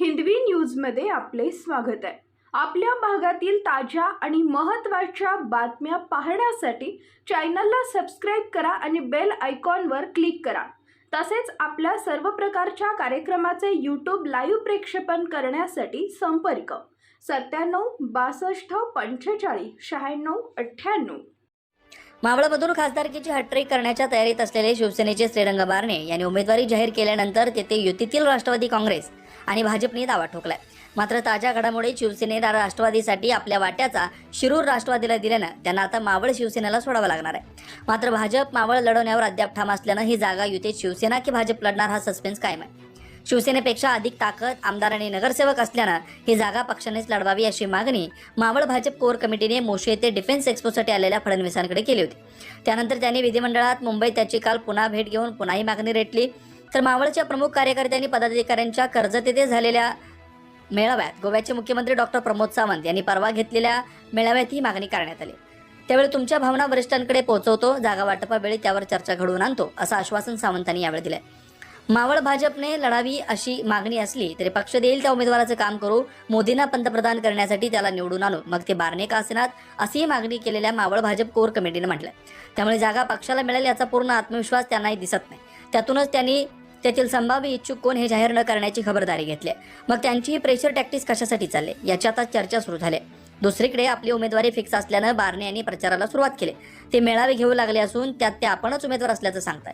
हिंदवी न्यूजमध्ये आपले स्वागत आहे. आपल्या भागातील ताज्या आणि महत्त्वाच्या बातम्या पाहण्यासाठी चॅनलला सबस्क्राईब करा आणि बेल आयकॉनवर क्लिक करा. तसेच आपल्या सर्व प्रकारच्या कार्यक्रमाचे यूट्यूब लाईव्ह प्रेक्षेपण करण्यासाठी संपर्क. सत्त्याण्णव बासष्ट पंचेचाळीस शहाण्णव अठ्ठ्याण्णव. मावळमधून खासदारकीची हॅट्रिक करण्याच्या तयारीत असलेले शिवसेनेचे श्रीरंग बारणे यांनी उमेदवारी जाहीर केल्यानंतर तेथे युतीतील राष्ट्रवादी काँग्रेस आणि भाजपने दावा ठोकलाय. मात्र ताज्या घडामोडी शिवसेनेला राष्ट्रवादीसाठी आपल्या वाट्याचा शिरूर राष्ट्रवादीला दिल्यानं त्यांना आता मावळ शिवसेनेला सोडावं लागणार आहे. मात्र भाजप मावळ लढवण्यावर अद्याप ठाम असल्यानं ही जागा युतीत शिवसेना की भाजप लढणार हा सस्पेन्स कायम आहे. शिवसेनेपेक्षा अधिक ताकद आमदार आणि नगरसेवक असल्यानं ही जागा पक्षानेच लढवावी अशी मागणी मावळ भाजप कोर कमिटीने मोशे येथे डिफेन्स एक्सपोसाठी आलेल्या फडणवीसांकडे केली होती. त्यानंतर त्यांनी विधिमंडळात मुंबईत त्याची काल पुन्हा भेट घेऊन पुन्हा ही मागणी रेटली. तर मावळच्या प्रमुख कार्यकर्त्यांनी पदाधिकाऱ्यांच्या कर्जत येथे झालेल्या मेळाव्यात गोव्याचे मुख्यमंत्री डॉक्टर प्रमोद सावंत यांनी परवा घेतलेल्या मेळाव्यात ही मागणी करण्यात आली. त्यावेळी तुमच्या भावना वरिष्ठांकडे पोहोचवतो जागा वाटपावेळी त्यावर चर्चा घडवून आणतो असं आश्वासन सावंतांनी यावेळी दिलंय. मावळ भाजपने लढावी अशी मागणी असली तरी पक्ष देईल त्या उमेदवाराचं काम करू मोदींना पंतप्रधान करण्यासाठी त्याला निवडून आणू मग ते बारणे का असेनात? अशीही मागणी केलेल्या मावळ भाजप कोर कमिटीने म्हटलं त्यामुळे जागा पक्षाला मिळेल याचा पूर्ण आत्मविश्वास त्यांनाही दिसत नाही. त्यातूनच त्यांनी त्यातील संभाव्य इच्छुक कोण हे जाहीर न करण्याची खबरदारी घेतली मग त्यांची ही प्रेशर टॅक्टिस कशासाठी चालले याची आता चर्चा सुरू झाली दुसरीकडे आपली उमेदवारी फिक्स असल्यानं बारणे यांनी प्रचाराला सुरुवात केली ते मेळावे घेऊ लागले असून त्यात ते आपणच उमेदवार असल्याचं सांगतात